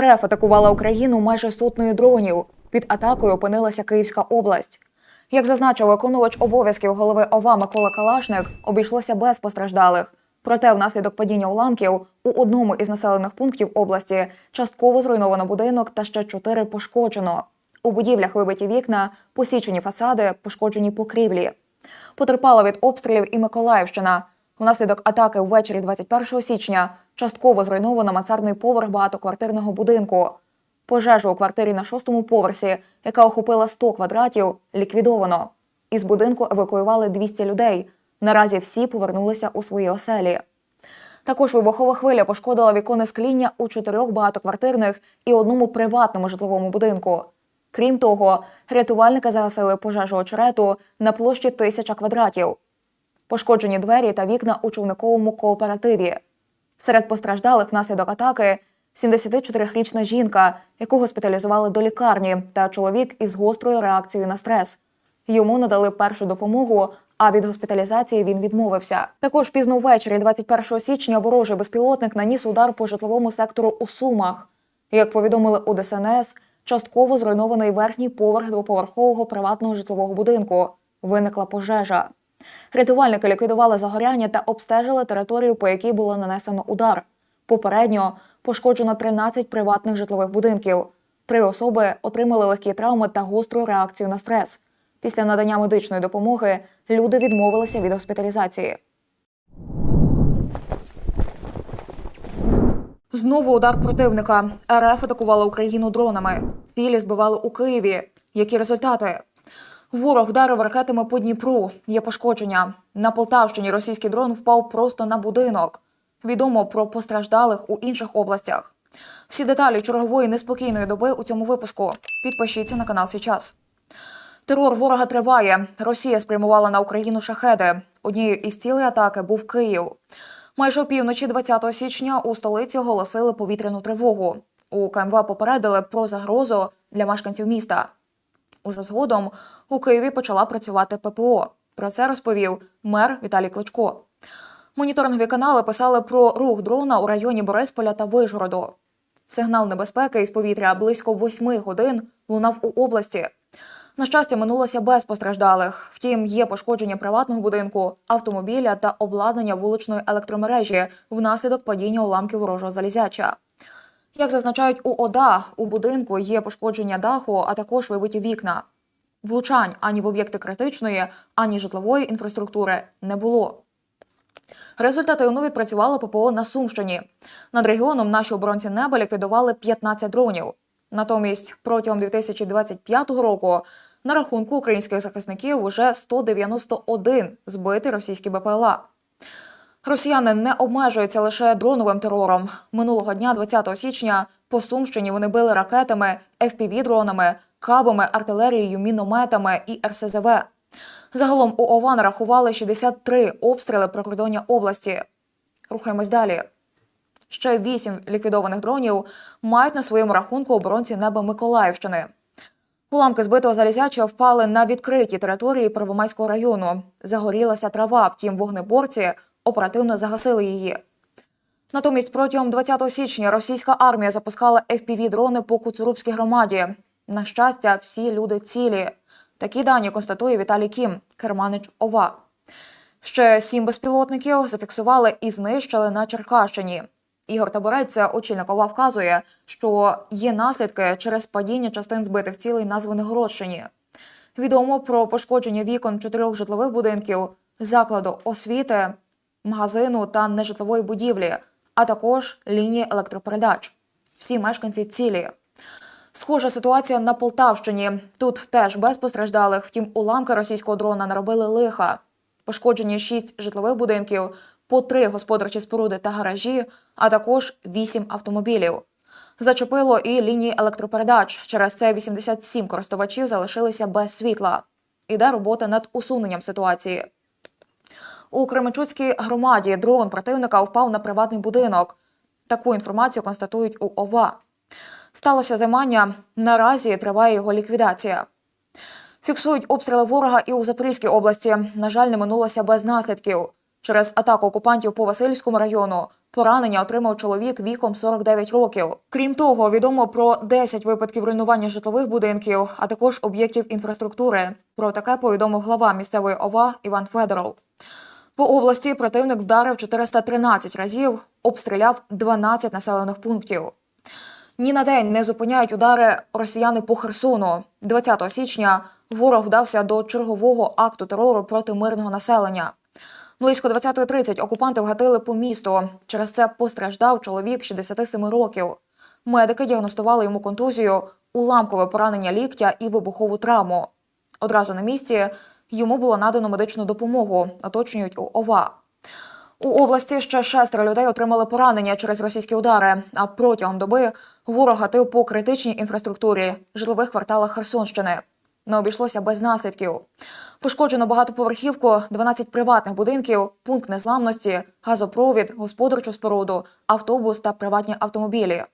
РФ атакувала Україну майже сотнею дронів. Під атакою опинилася Київська область. Як зазначив виконувач обов'язків голови ОВА Микола Калашник, обійшлося без постраждалих. Проте, внаслідок падіння уламків у одному із населених пунктів області частково зруйновано будинок та ще чотири пошкоджено. У будівлях вибиті вікна, посічені фасади, пошкоджені покрівлі. Потерпала від обстрілів і Миколаївщина. Внаслідок атаки ввечері 21 січня частково зруйновано мансардний поверх багатоквартирного будинку. Пожежу у квартирі на шостому поверсі, яка охопила 100 квадратів, ліквідовано. Із будинку евакуювали 200 людей. Наразі всі повернулися у свої оселі. Також вибухова хвиля пошкодила віконне скління у чотирьох багатоквартирних і одному приватному житловому будинку. Крім того, рятувальники загасили пожежу очерету на площі тисяча квадратів. Пошкоджені двері та вікна у човниковому кооперативі. Серед постраждалих внаслідок атаки 74-річна жінка, яку госпіталізували до лікарні, та чоловік із гострою реакцією на стрес. Йому надали першу допомогу, а від госпіталізації він відмовився. Також пізно ввечері, 21 січня, ворожий безпілотник наніс удар по житловому сектору у Сумах. Як повідомили у ДСНС, частково зруйнований верхній поверх двоповерхового приватного житлового будинку. Виникла пожежа. Рятувальники ліквідували загоряння та обстежили територію, по якій було нанесено удар. Попередньо пошкоджено 13 приватних житлових будинків. Три особи отримали легкі травми та гостру реакцію на стрес. Після надання медичної допомоги люди відмовилися від госпіталізації. Знову удар противника. РФ атакувала Україну дронами. Цілі збивали у Києві. Які результати? Ворог вдарив ракетами по Дніпру. Є пошкодження. На Полтавщині російський дрон впав просто на будинок. Відомо про постраждалих у інших областях. Всі деталі чергової неспокійної доби у цьому випуску. Підпишіться на канал Січас. Терор ворога триває. Росія спрямувала на Україну шахеди. Однією із цілей атаки був Київ. Майже опівночі 20 січня у столиці оголосили повітряну тривогу. У КМВ попередили про загрозу для мешканців міста. Уже згодом у Києві почала працювати ППО. Про це розповів мер Віталій Кличко. Моніторингові канали писали про рух дрона у районі Борисполя та Вишгороду. Сигнал небезпеки із повітря близько восьми годин лунав у області. На щастя, минулося без постраждалих. Втім, є пошкодження приватного будинку, автомобіля та обладнання вуличної електромережі внаслідок падіння уламків ворожого залізяча. Як зазначають у ОДА, у будинку є пошкодження даху, а також вибиті вікна. Влучань ані в об'єкти критичної, ані житлової інфраструктури не було. Результативно відпрацювало ППО на Сумщині. Над регіоном наші оборонці неба ліквідували 15 дронів. Натомість протягом 2025 року на рахунку українських захисників уже 191 збитий російські БПЛА. Росіяни не обмежуються лише дроновим терором. Минулого дня, 20 січня, по Сумщині вони били ракетами, FPV-дронами, кабами, артилерією, мінометами і РСЗВ. Загалом у ОВА нарахували 63 обстріли прикордоння області. Рухаємось далі. Ще вісім ліквідованих дронів мають на своєму рахунку оборонці неба Миколаївщини. Уламки збитого залізяча впали на відкритій території Первомайського району. Загорілася трава, втім вогнеборці оперативно загасили її. Натомість протягом 20 січня російська армія запускала FPV-дрони по Куцурубській громаді. На щастя, всі люди цілі. Такі дані констатує Віталій Кім, керманич ОВА. Ще сім безпілотників зафіксували і знищили на Черкащині. Ігор Таборець, очільник ОВА, вказує, що є наслідки через падіння частин збитих цілей на Звенигородщині. Відомо про пошкодження вікон чотирьох житлових будинків, закладу освіти, магазину та нежитлової будівлі, а також лінії електропередач. Всі мешканці цілі. Схожа ситуація на Полтавщині. Тут теж без постраждалих, втім, уламки російського дрона наробили лиха. Пошкоджені шість житлових будинків, по три господарчі споруди та гаражі, а також вісім автомобілів. Зачепило і лінії електропередач. Через це 87 користувачів залишилися без світла. Іде робота над усуненням ситуації. У Кременчуцькій громаді дрон противника впав на приватний будинок. Таку інформацію констатують у ОВА. Сталося займання. Наразі триває його ліквідація. Фіксують обстріли ворога і у Запорізькій області. На жаль, не минулося без наслідків. Через атаку окупантів по Васильівському району Поранення отримав чоловік віком 49 років. Крім того, відомо про 10 випадків руйнування житлових будинків, а також об'єктів інфраструктури. Про таке повідомив глава місцевої ОВА Іван Федоров. По області противник вдарив 413 разів, обстріляв 12 населених пунктів. Ні на день не зупиняють удари росіяни по Херсону. 20 січня ворог вдався до чергового акту терору проти мирного населення. Близько 20.30 окупанти вгатили по місту. Через це постраждав чоловік 67 років. Медики діагностували йому контузію, уламкове поранення ліктя і вибухову травму. Одразу на місці йому було надано медичну допомогу, оточують у ОВА. У області ще шестеро людей отримали поранення через російські удари. А протягом доби ворог гатив по критичній інфраструктурі житлових кварталах Херсонщини. Не обійшлося без наслідків. Пошкоджено багатоповерхівку, 12 приватних будинків, пункт незламності, газопровід, господарчу споруду, автобус та приватні автомобілі.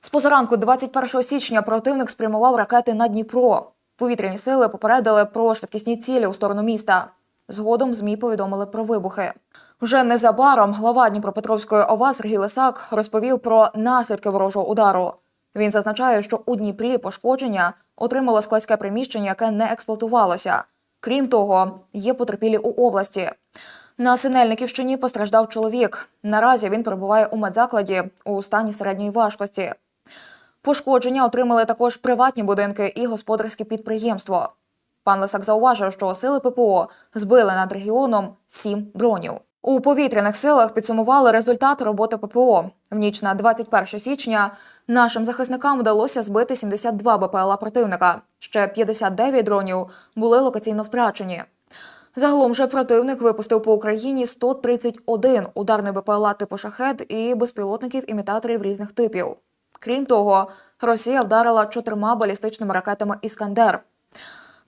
З позаранку 21 січня противник спрямував ракети на Дніпро. Повітряні сили попередили про швидкісні цілі у сторону міста. Згодом ЗМІ повідомили про вибухи. Вже незабаром глава Дніпропетровської ОВА Сергій Лисак розповів про наслідки ворожого удару. Він зазначає, що у Дніпрі пошкодження отримало складське приміщення, яке не експлуатувалося. Крім того, є потерпілі у області. На Синельниківщині постраждав чоловік. Наразі він перебуває у медзакладі у стані середньої важкості. Пошкодження отримали також приватні будинки і господарське підприємство. Пан Лисак зауважив, що сили ППО збили над регіоном сім дронів. У повітряних силах підсумували результати роботи ППО. В ніч на 21 січня нашим захисникам вдалося збити 72 БПЛА противника. Ще 59 дронів були локаційно втрачені. Загалом же противник випустив по Україні 131 ударний БПЛА типу шахет і безпілотників імітаторів різних типів. Крім того, Росія вдарила чотирма балістичними ракетами Іскандер.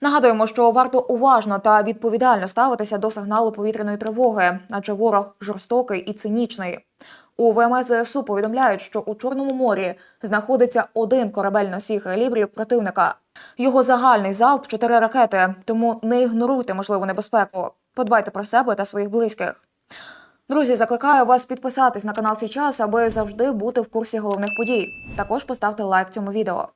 Нагадуємо, що варто уважно та відповідально ставитися до сигналу повітряної тривоги, адже ворог жорстокий і цинічний. У ВМС ЗСУ повідомляють, що у Чорному морі знаходиться один корабель носій калібрів противника. Його загальний залп чотири ракети, тому не ігноруйте можливу небезпеку. Подбайте про себе та своїх близьких. Друзі, закликаю вас підписатись на канал «Цей час, аби завжди бути в курсі головних подій. Також поставте лайк цьому відео.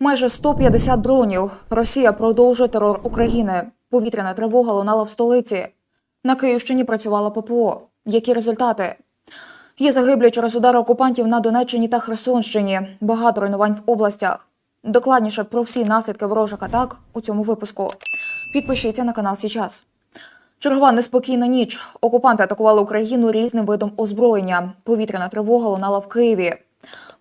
Майже 150 дронів. Росія продовжує терор України. Повітряна тривога лунала в столиці. На Київщині працювала ППО. Які результати? Є загиблі через удари окупантів на Донеччині та Херсонщині. Багато руйнувань в областях. Докладніше про всі наслідки ворожих атак у цьому випуску. Підпишіться на канал Січас. Чергова неспокійна ніч. Окупанти атакували Україну різним видом озброєння. Повітряна тривога лунала в Києві.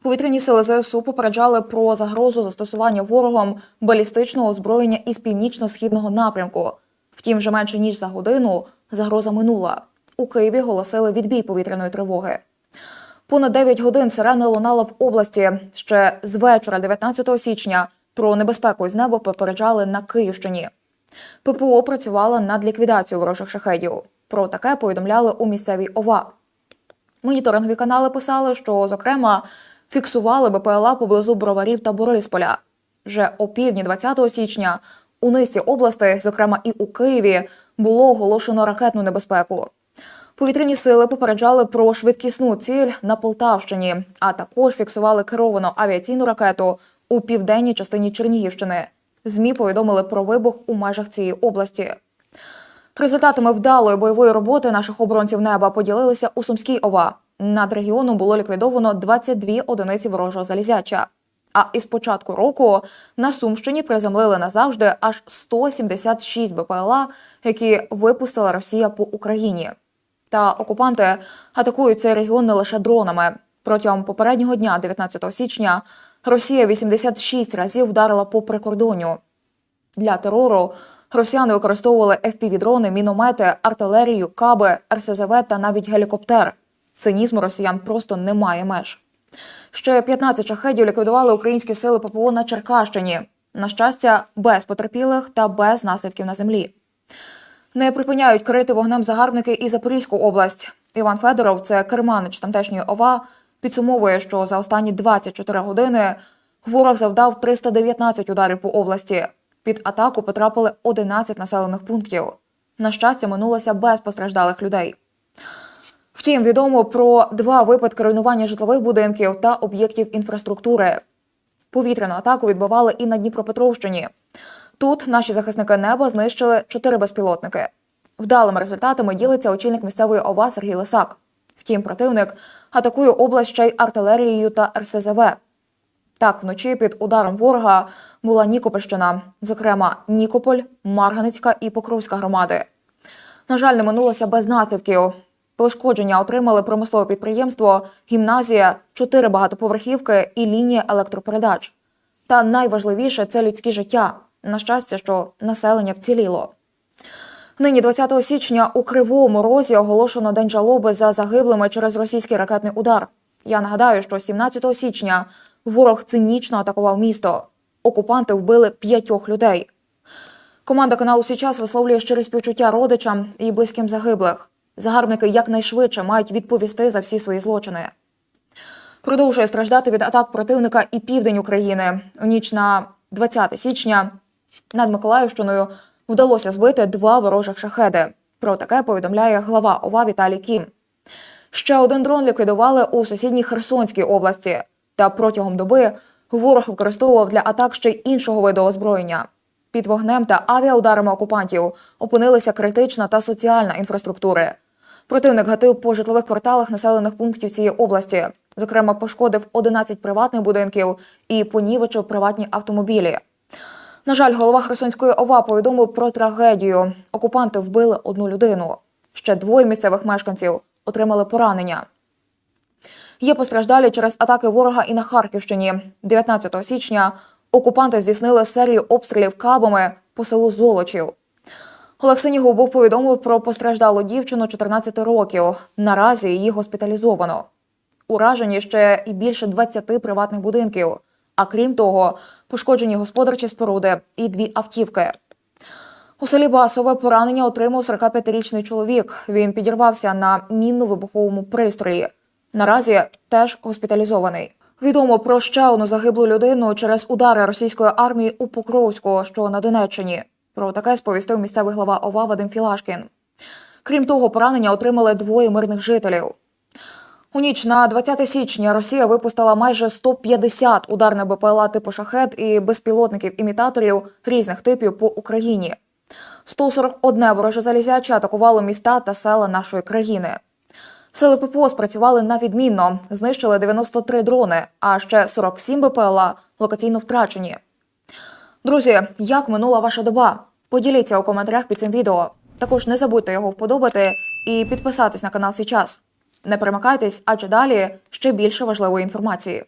Повітряні сили ЗСУ попереджали про загрозу застосування ворогом балістичного озброєння із північно-східного напрямку. Втім, вже менше ніж за годину загроза минула. У Києві голосили відбій повітряної тривоги. Понад 9 годин сирена лунала в області. Ще з вечора 19 січня про небезпеку з неба попереджали на Київщині. ППО працювала над ліквідацією ворожих шахедів. Про таке повідомляли у місцевій ОВА. Моніторингові канали писали, що, зокрема, фіксували БПЛА поблизу Броварів та Борисполя. Вже о півдні 20 січня у низці областей, зокрема і у Києві, було оголошено ракетну небезпеку. Повітряні сили попереджали про швидкісну ціль на Полтавщині, а також фіксували керовану авіаційну ракету у південній частині Чернігівщини. ЗМІ повідомили про вибух у межах цієї області. Результатами вдалої бойової роботи наших оборонців неба поділилися у Сумській ОВА. Над регіоном було ліквідовано 22 одиниці ворожого залізяча. А із початку року на Сумщині приземлили назавжди аж 176 БПЛА, які випустила Росія по Україні. Та окупанти атакують цей регіон не лише дронами. Протягом попереднього дня, 19 січня, Росія 86 разів вдарила по прикордонню. Для терору росіяни використовували FPV-дрони, міномети, артилерію, каби, РСЗВ та навіть гелікоптер. Цинізму росіян просто немає меж. Ще 15 шахедів ліквідували українські сили ППО на Черкащині. На щастя, без потерпілих та без наслідків на землі. Не припиняють крити вогнем загарбники і Запорізьку область. Іван Федоров, це керманич тамтешньої ОВА, підсумовує, що за останні 24 години ворог завдав 319 ударів по області. Під атаку потрапили 11 населених пунктів. На щастя, минулося без постраждалих людей. Втім, відомо про два випадки руйнування житлових будинків та об'єктів інфраструктури. Повітряну атаку відбивали і на Дніпропетровщині. Тут наші захисники неба знищили чотири безпілотники. Вдалими результатами ділиться очільник місцевої ОВА Сергій Лисак. Втім, противник атакує область ще й артилерією та РСЗВ. Так, вночі під ударом ворога була Нікопольщина, зокрема Нікополь, Марганецька і Покровська громади. На жаль, не минулося без наслідків. Пошкодження отримали промислове підприємство, гімназія, чотири багатоповерхівки і лінія електропередач. Та найважливіше це людське життя. На щастя, що населення вціліло. Нині, 20 січня, у Кривому Розі оголошено день жалоби за загиблими через російський ракетний удар. Я нагадаю, що 17 січня ворог цинічно атакував місто. Окупанти вбили п'ятьох людей. Команда каналу Січас висловлює щирі співчуття родичам і близьким загиблих. Загарбники якнайшвидше мають відповісти за всі свої злочини. Продовжує страждати від атак противника і південь України. У ніч на 20 січня над Миколаївщиною вдалося збити два ворожих шахеди. Про таке повідомляє глава ОВА Віталій Кім. Ще один дрон ліквідували у сусідній Херсонській області. Та протягом доби ворог використовував для атак ще й іншого виду озброєння. Під вогнем та авіаударами окупантів опинилися критична та соціальна інфраструктури. Противник гатив по житлових кварталах населених пунктів цієї області. Зокрема, пошкодив 11 приватних будинків і понівечив приватні автомобілі. На жаль, голова Херсонської ОВА повідомив про трагедію. Окупанти вбили одну людину. Ще двоє місцевих мешканців отримали поранення. Є постраждалі через атаки ворога і на Харківщині. 19 січня окупанти здійснили серію обстрілів кабами по селу Золочів. Олег Синігубов повідомив про постраждалу дівчину 14 років. Наразі її госпіталізовано. Уражені ще і більше 20 приватних будинків. А крім того, пошкоджені господарчі споруди і дві автівки. У селі Басове поранення отримав 45-річний чоловік. Він підірвався на мінно-вибуховому пристрої. Наразі теж госпіталізований. Відомо про ще одну загиблу людину через удари російської армії у Покровську, що на Донеччині. Про таке сповістив місцевий глава ОВА Вадим Філашкін. Крім того, поранення отримали двоє мирних жителів. У ніч на 20 січня Росія випустила майже 150 ударних БПЛА типу шахет і безпілотників-імітаторів різних типів по Україні. 141 вороже залізяче атакувало міста та села нашої країни. Сили ППО спрацювали на відмінно, знищили 93 дрони, а ще 47 БПЛА локаційно втрачені. Друзі, як минула ваша доба? Поділіться у коментарях під цим відео. Також не забудьте його вподобати і підписатись на канал Січас. Не перемикайтесь, адже далі ще більше важливої інформації.